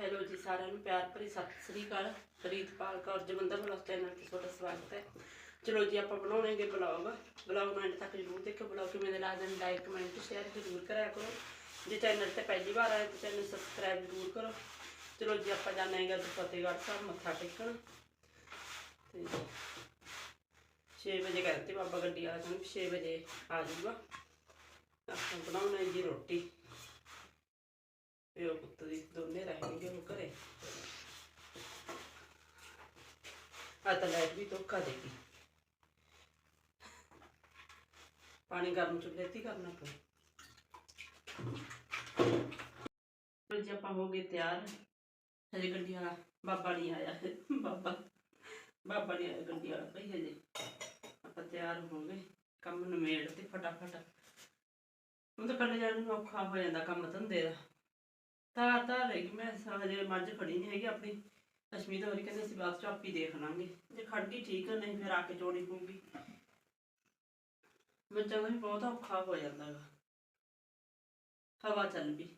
Hello ਜੀ ਸਾਰਿਆਂ ਨੂੰ, ਪਿਆਰ ਭਰੀ ਸਤਿ ਸ੍ਰੀ ਅਕਾਲ। ਪ੍ਰੀਤਪਾਲ ਕੌਰ ਜਮੰਦਰ ਬਲੌਗ ਚੈਨਲ ਤੇ ਤੁਹਾਡਾ ਸਵਾਗਤ ਹੈ। ਚਲੋ ਜੀ, ਆਪਾਂ ਬਣਾਉਣਗੇ ਬਲੌਗ। ਬਲੌਗ ਨੂੰ ਤੱਕ ਜ਼ਰੂਰ ਦੇਖੋ ਬਲੌਗ ਕਿਵੇਂ ਦੇ ਲੱਗਦੇ ਨੇ ਲਾਈਕ ਕਮੈਂਟ ਸ਼ੇਅਰ ਜ਼ਰੂਰ ਕਰਿਆ ਕਰੋ। ਜੇ ਚੈਨਲ ਤੇ ਪਹਿਲੀ ਵਾਰ ਆਏ ਤਾਂ ਚੈਨਲ ਸਬਸਕ੍ਰਾਈਬ ਜ਼ਰੂਰ ਕਰੋ। ਚਲੋ ਜੀ, ਆਪਾਂ ਜਾਣਾ ਹੈਗਾ ਫਤਿਹਗੜ੍ਹ ਸਾਹਿਬ, ਮੱਥਾ ਟੇਕਣ। ਤੇ 6 ਵਜੇ ਕਹਿੰਦੇ ਬਾਬਾ ਗੱਡੀ ਆ ਜਾਣੀ 6 ਵਜੇ ਆ ਜਾਊਗਾ। ਆਪਾਂ ਬਣਾਉਣਾ ਜੀ ਰੋਟੀ। ਪਿਓ ਪੁੱਤ ਦੀ ਦੋਨੇ ਰਹਿਣਗੇ ਉਹ ਘਰੇ ਆ ਤਾਂ ਲਾਈਟ ਵੀ ਧੋਖਾ ਦੇਗੀ ਪਾਣੀ ਗਰਮ ਚੁੱਲ੍ਹੇ ਤੇ ਹੀ ਕਰਨਾ ਪਊ ਚਲੋ ਆਪਾਂ ਹੋ ਗਏ ਤਿਆਰ ਹਜੇ ਗੱਡੀ ਵਾਲਾ ਬਾਬਾ ਨਹੀਂ ਆਇਆ ਬਾਬਾ ਬਾਬਾ ਨਹੀਂ ਆਇਆ ਗੱਡੀ ਵਾਲਾ ਭਈ ਹਜੇ ਆਪਾਂ ਤਿਆਰ ਹੋ ਗਏ ਕੰਮ ਨਿਮੇੜ ਤੇ ਫਟਾਫਟ ਉਹ ਤਾਂ ਕੱਲੇ ਜਾਣ ਨੂੰ ਔਖਾ ਹੋ ਜਾਂਦਾ ਕੰਮ ਧੰਦੇ ਦਾ ਤਾਰ ਤਾਰ ਰਹੀ ਮੈਂ ਹਜੇ ਮੱਝ ਖੜੀ ਨਹੀਂ ਹੈਗੀ ਆਪਣੀ। ਅਸ਼ਮੀਤ ਹੋਰੀ ਕਹਿੰਦੇ ਅਸੀਂ ਬਾਅਦ ਚ ਆਪੀ ਦੇਖ ਲਾਂਗੇ। ਜੇ ਖੜ ਗਈ ਠੀਕ ਹੈ ਨਹੀਂ ਫਿਰ ਆ ਕੇ ਚੋਣੀ ਪਊਗੀ ਦਾ ਵੀ ਬਹੁਤ ਔਖਾ ਹੋ ਜਾਂਦਾ ਹੈਗਾ ਹਵਾ ਚੱਲ ਪਈ।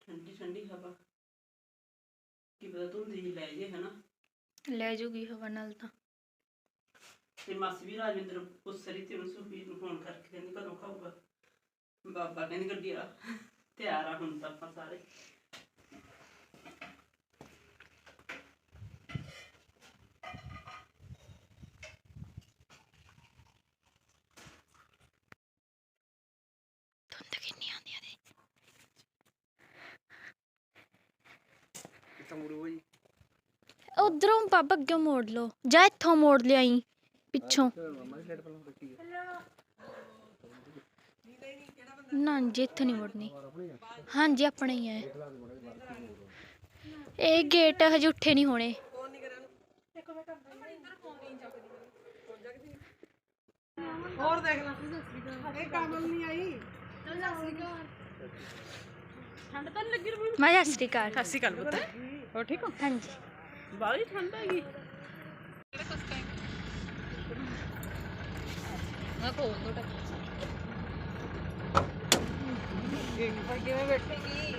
ਠੰਡੀ ਠੰਡੀ ਹਵਾ। ਕੀ ਪਤਾ ਧੁੰਦੀ ਜੀ ਲੈ ਜੇ ਹਨਾ? ਲੈ ਜੂਗੀ ਹਵਾ ਨਾਲ ਤਾਂ। ਤੇ ਮਾਸੀ ਵੀ ਰਾਜਵਿੰਦਰ ਤੇ ਸੁਖੀ ਨੂੰ ਫੋਨ ਕਰਕੇ ਕਹਿੰਦੀ ਕਦੋਂ ਖਾਊਗਾ। ਬਾਬਾ ਕਹਿੰਦੀ ਗੱਡੀ ਆ ਤਿਆਰ ਆ ਹੁਣ ਤਾਂ ਆਪਾਂ ਸਾਰੇ। ਧੁੰਦ ਕਿੰਨੀ ਆਉਂਦੀ ਆ ਦੇ ਉਧਰੋਂ ਪਾਪਾ ਅੱਗੇ ਮੋੜ ਲਓ। ਜਾਂ ਇੱਥੋਂ ਮੋੜ ਲਿਆਈ ਪਿੱਛੋਂ। ਨਾ ਜੀ ਇੱਥੇ ਨਹੀਂ ਮੋੜਨੀ ਹਾਂਜੀ ਆਪਣਾ ਹੀ ਹੈ ਇਹ ਗੇਟ ਹਜੇ ਉੱਠੇ ਨਹੀਂ ਹੋਣੇ ਹੋਰ ਦੇਖ ਲੈ ਇਹ ਕਮਲ ਨਹੀਂ ਆਈ ਮੈਂ ਸਤਿ ਸ਼੍ਰੀ ਅਕਾਲ ਸਸੀ ਗੱਲ ਪੁੱਤ ਹੋ ਠੀਕ ਹੋ? ਹਾਂਜੀ ਬਾਹਲੀ ਠੰਡ ਹੈਗੀ। ਕਿਵੇਂ ਬੈਠੇਗੀ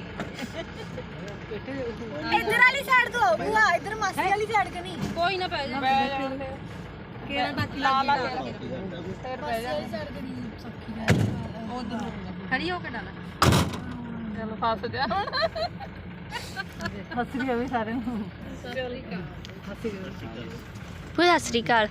ਇੱਧਰ ਵਾਲੀ ਸਾਈਡ ਤੋਂ ਆਓ ਭੂਆ ਇੱਧਰ ਮਾਸੀ ਵਾਲੀ ਸਾਈਡ ਕਿ ਨਹੀਂ? ਕੋਈ ਨਾ ਪੈ ਜਾ। ਪੈ ਜਾ। ਕਿਹੜਾ ਬਾਕੀ ਲਾ ਲਾ ਫਿਰ ਬਹਿ ਜਾ। ਸਾਈਡ ਕਰੀ ਸੌਖੀ ਖੜੀ ਹੋ ਕੇ ਡਾਲਾ। ਚਲੋ ਫਸ ਜਾ। ਹੱਸੀ ਵੀ ਸਾਰੇ। ਨੂੰ ਭੂਆ ਸਤਿ ਸ਼੍ਰੀ ਅਕਾਲ।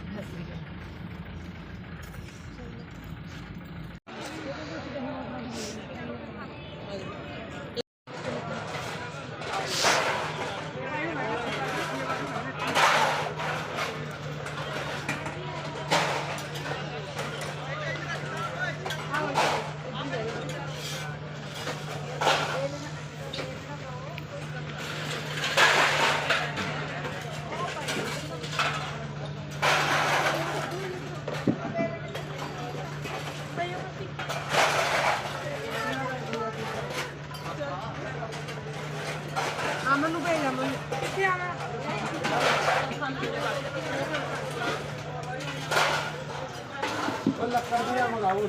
ਉਹ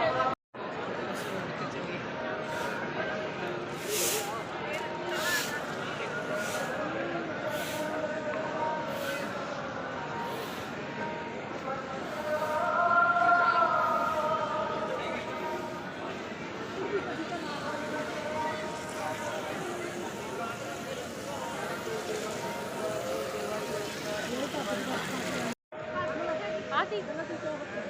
dito, nasusubok na.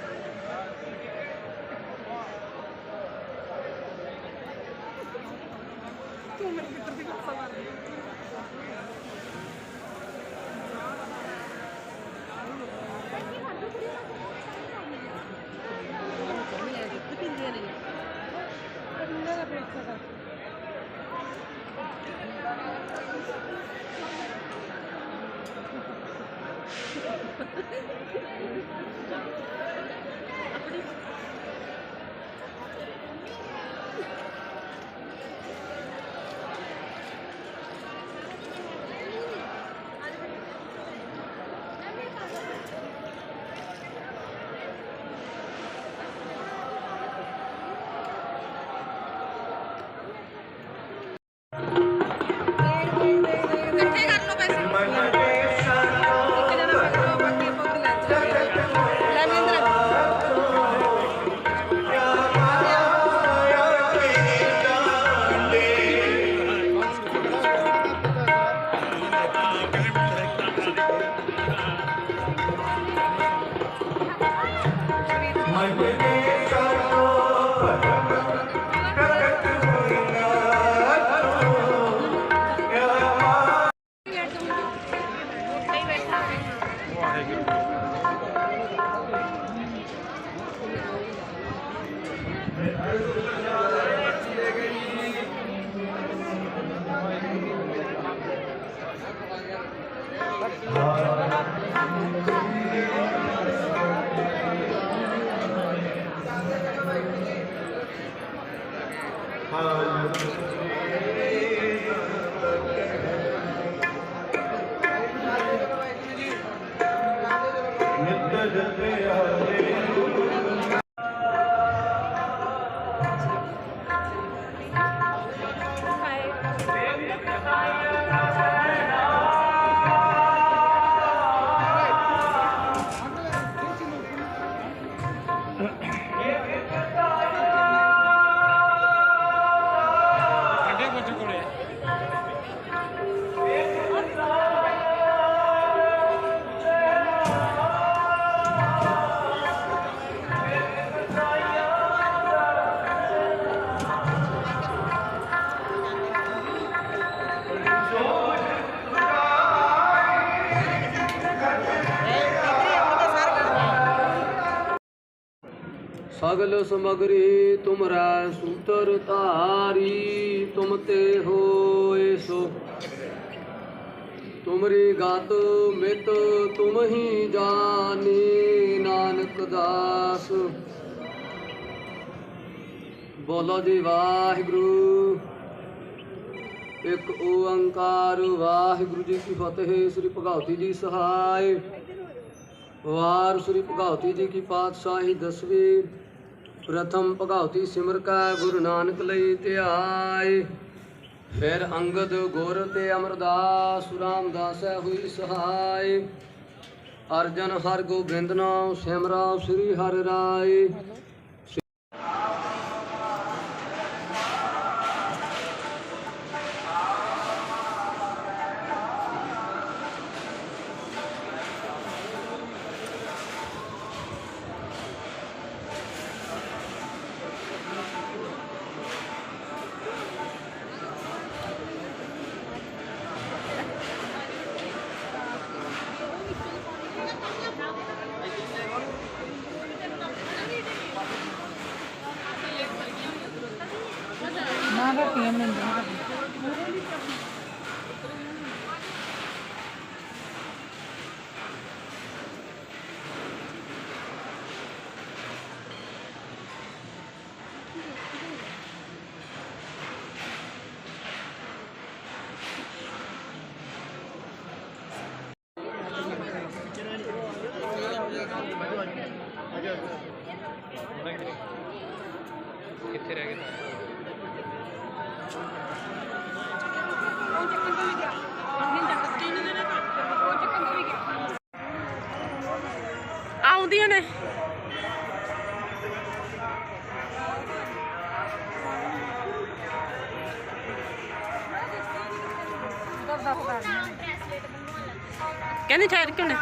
Kung may bitrabing sa marami. ハハハハ! Hare ਸਗਲ ਸਮਗਰੀ, ਤੁਮਰਾ ਸੂਤਰ ਧਾਰੀ, ਤੁਮ ਤੇ ਹੋਏ ਸੋ। ਤੁਮਰੀ ਗਤ ਮਿਤ ਤੁਮ ਹੀ ਜਾਣੀ ਨਾਨਕ ਦਾਸ। ਬੋਲੋ ਜੀ ਵਾਹਿਗੁਰੂ। ਇੱਕ ਓੰਕਾਰ ਵਾਹਿਗੁਰੂ ਜੀ ਕੀ ਫਤਿਹ, ਸ੍ਰੀ ਭਗਵਤੀ ਜੀ ਸਹਾਇ। ਵਾਰ ਸ੍ਰੀ ਭਗਵਤੀ ਜੀ ਕੀ ਪਾਤਸ਼ਾਹੀ ਦਸਵੀਂ। ਪ੍ਰਥਮ ਭਗਵਤੀ ਸਿਮਰ ਕਾ ਗੁਰੂ ਨਾਨਕ ਲਈ ਧਿਆਏ। ਫਿਰ ਅੰਗਦ ਗੁਰ ਤੇ ਅਮਰਦਾਸ ਰਾਮਦਾਸ ਹੋਈ ਸਹਾਇ ਅਰਜਨ ਹਰ ਗੋਬਿੰਦ ਨਾਮ ਸਿਮਰਾ ਸ੍ਰੀ ਹਰਿ ਰਾਏ। ਆਉਂਦੀਆਂ ਨੇ। ਕਹਿੰਦੇ ਠਹਿਰ ਕਿਉਂ ਨੇ?